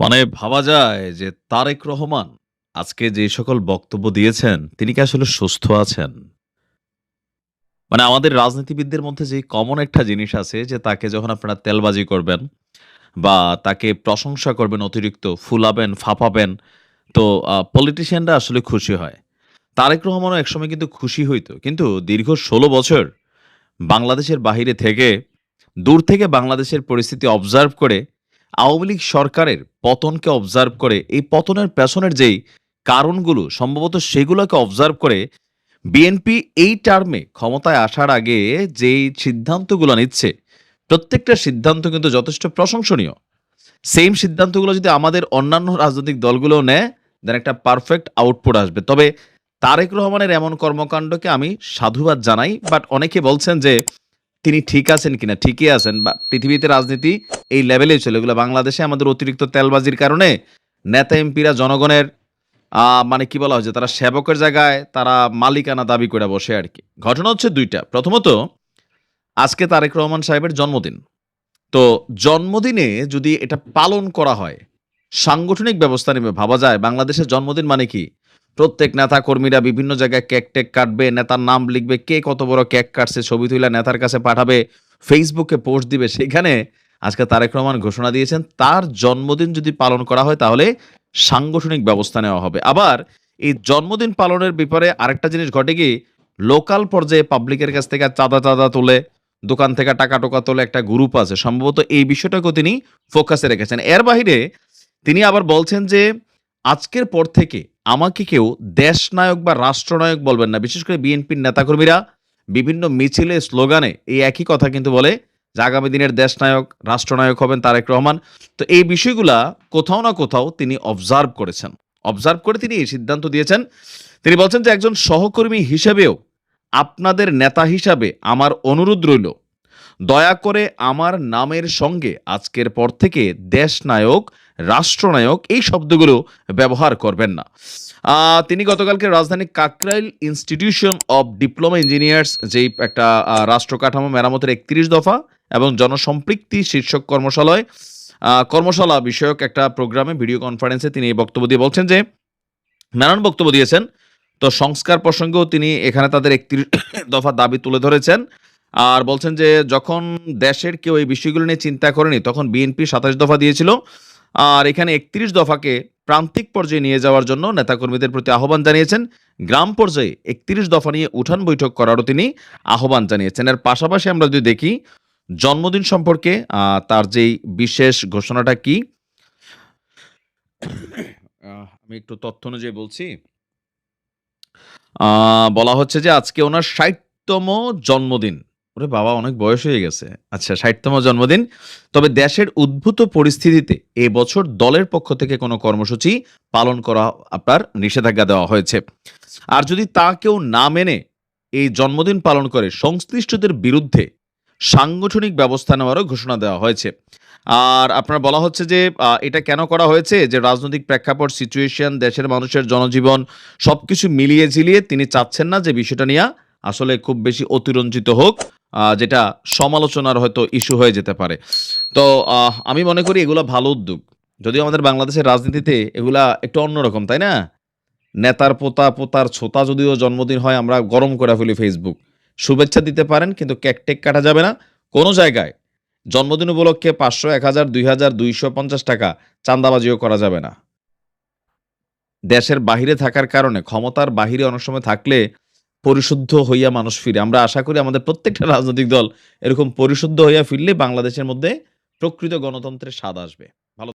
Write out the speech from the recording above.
মানে ভাবা যায় যে তারেক রহমান আজকে যে সকল বক্তব্য দিয়েছেন তিনি কি আসলে সুস্থ আছেন? মানে আমাদের রাজনীতিবিদদের মধ্যে যে কমন একটা জিনিস আছে যে তাকে যখন আপনারা তেলবাজি করবেন বা তাকে প্রশংসা করবেন অতিরিক্ত ফুলাবেন, ফাঁপাবেন তো পলিটিশিয়ানরা আসলে খুশি হয়। তারেক রহমানও একসময় কিন্তু খুশি হইতো। কিন্তু দীর্ঘ ১৬ বছর বাংলাদেশের বাহিরে থেকে দূর থেকে বাংলাদেশের পরিস্থিতি অবজার্ভ করে আওয়ামী লীগ সরকারের পতনকে অবজার্ভ করে, এই পতনের পেছনের যেই কারণগুলো, সম্ভবত সেগুলোকে অবজার্ভ করে বিএনপি এই টার্মে ক্ষমতায় আসার আগে যেই সিদ্ধান্তগুলো নিচ্ছে, প্রত্যেকটা সিদ্ধান্ত কিন্তু যথেষ্ট প্রশংসনীয়। সেম সিদ্ধান্তগুলো যদি আমাদের অন্যান্য রাজনৈতিক দলগুলো নেয় দেন একটা পারফেক্ট আউটপুট আসবে। তবে তারেক রহমানের এমন কর্মকাণ্ডকে আমি সাধুবাদ জানাই। বাট অনেকে বলছেন যে তিনি ঠিক আছেন কিনা? ঠিকই আছেন বা পৃথিবীতে রাজনীতি এই লেভেলেই চলে। এগুলো বাংলাদেশে আমাদের অতিরিক্ত তেলবাজির কারণে নেতা এমপিরা জনগণের মানে কি বলা হয় যে তারা সেবকের জায়গায় তারা মালিকানা দাবি করে বসে আর কি ঘটনা হচ্ছে দুইটা প্রথমত আজকে তারেক রহমান সাহেবের জন্মদিন। তো জন্মদিনে যদি এটা পালন করা হয়, সাংগঠনিক ব্যবস্থা নেবে ভাবা যায় বাংলাদেশের জন্মদিন মানে কি? প্রত্যেক নেতা কর্মীরা বিভিন্ন জায়গায় কেক-টেক কাটবে, নেতার নাম লিখবে, কে কত বড় কেক কাটছে ছবি তুইলা নেতার কাছে পাঠাবে, ফেসবুকে পোস্ট দিবে। সেখানে আজকে তারেক রহমান ঘোষণা দিয়েছেন তার জন্মদিন যদি পালন করা হয় তাহলে সাংগঠনিক ব্যবস্থা নেওয়া হবে। আবার এই জন্মদিন পালনের ব্যাপারে আরেকটা জিনিস ঘটে কি? লোকাল পর্যায়ে পাবলিকের কাছ থেকে চাঁদা চাঁদা তোলে, দোকান থেকে টাকা-টোকা তোলে একটা গ্রুপ আছে। সম্ভবত এই বিষয়টাকেও তিনি ফোকাসে রেখেছেন। এর বাহিরে তিনি আবার বলছেন যে আজকের পর থেকে আমাকে কেউ দেশনায়ক বা রাষ্ট্রনায়ক বলবেন না। বিশেষ করে বিএনপির নেতাকর্মীরা বিভিন্ন মিছিলে স্লোগানে এই একই কথা কিন্তু বলে যে আগামী দিনের দেশনায়ক, রাষ্ট্রনায়ক হবেন তারেক রহমান। তো এই বিষয়গুলা কোথাও না কোথাও তিনি অবজার্ভ করেছেন। অবজার্ভ করে তিনি এই সিদ্ধান্ত দিয়েছেন। তিনি বলছেন যে একজন সহকর্মী হিসেবেও আপনাদের নেতা হিসাবে আমার অনুরোধ রইল, দয়া করে আমার নামের সঙ্গে আজকের পর থেকে দেশনায়ক, রাষ্ট্রনায়ক এই শব্দগুলো ব্যবহার করবেন না। তিনি গতকালকে রাজধানী Kakrail Institution of Diploma Engineers যেই একটা রাষ্ট্র কাঠামো মেরামতের ৩১ দফা এবং জনসম্পৃক্তি শীর্ষক কর্মশালায় কর্মশালা বিষয়ক একটা প্রোগ্রামে ভিডিও কনফারেন্সে তিনি এই বক্তব্য দিয়ে বলছেন যে নানান বক্তব্য দিয়েছেন। তো সংস্কার প্রসঙ্গেও তিনি এখানে তাদের ৩১ দফা দাবি তুলে ধরেছেন। আর বলছেন যে যখন দেশের কেউ এই বিষয়গুলো নিয়ে চিন্তা করেনি, তখন বিএনপি ২৭ দফা দিয়েছিল। আর এখানে ৩১ দফাকে প্রান্তিক পর্যায়ে নিয়ে যাওয়ার জন্য নেতাকর্মীদের প্রতি আহ্বান জানিয়েছেন। গ্রাম পর্যায়ে ৩১ দফা নিয়ে উঠান বৈঠক করারও তিনি আহ্বান জানিয়েছেন। এর পাশাপাশি আমরা যদি দেখি, জন্মদিন সম্পর্কে তার যেই বিশেষ ঘোষণাটা কি? আমি একটু তথ্য অনুযায়ী বলছি। বলা হচ্ছে যে আজকে ওনার ৬০ তম জন্মদিন। ওরে বাবা! অনেক বয়স হয়ে গেছে। আচ্ছা ৬০ তম জন্মদিন। তবে দেশের উদ্ভূত পরিস্থিতিতে এবছর দলের পক্ষ থেকে কোনো কর্মসূচি পালন করা আপনার নিষেধাজ্ঞা দেওয়া হয়েছে। আর যদি তা কেউ না মেনে এই জন্মদিন পালন করে সংশ্লিষ্টদের বিরুদ্ধে সাংগঠনিক ব্যবস্থা নেওয়ারও ঘোষণা দেওয়া হয়েছে। আর আপনার বলা হচ্ছে যে এটা কেন করা হয়েছে? যে রাজনৈতিক প্রেক্ষাপট, সিচুয়েশন, দেশের মানুষের জনজীবন সবকিছু মিলিয়ে ঝিলিয়ে তিনি চাচ্ছেন না যে বিষয়টা নিয়ে আসলে খুব বেশি অতিরঞ্জিত হোক। যেটা সমালোচনার হয়তো ইস্যু হয়ে যেতে পারে। তো আমি মনে করি এগুলো ভালো উদ্যোগ। যদিও আমাদের বাংলাদেশের রাজনীতিতে এগুলা একটু অন্যরকম, তাই না? নেতার পোতা, পোতার ছোতা যদিও জন্মদিন হয় আমরা গরম করে ফেলি ফেসবুক। শুভেচ্ছা দিতে পারেন কিন্তু কেক-টেক কাটা যাবে না। কোনো জায়গায় জন্মদিন উপলক্ষে ৫০০, ১০০০, ২০০০, ২৫০ টাকা চাঁদাবাজিও করা যাবে না। দেশের বাহিরে থাকার কারণে ক্ষমতার বাহিরে অনেক সময় থাকলে পরিশুদ্ধ হইয়া মানুষ ফিরে। আমরা আশা করি আমাদের প্রত্যেকটা রাজনৈতিক দল এরকম পরিশুদ্ধ হইয়া ফিরলে বাংলাদেশের মধ্যে প্রকৃত গণতন্ত্রের স্বাদ আসবে।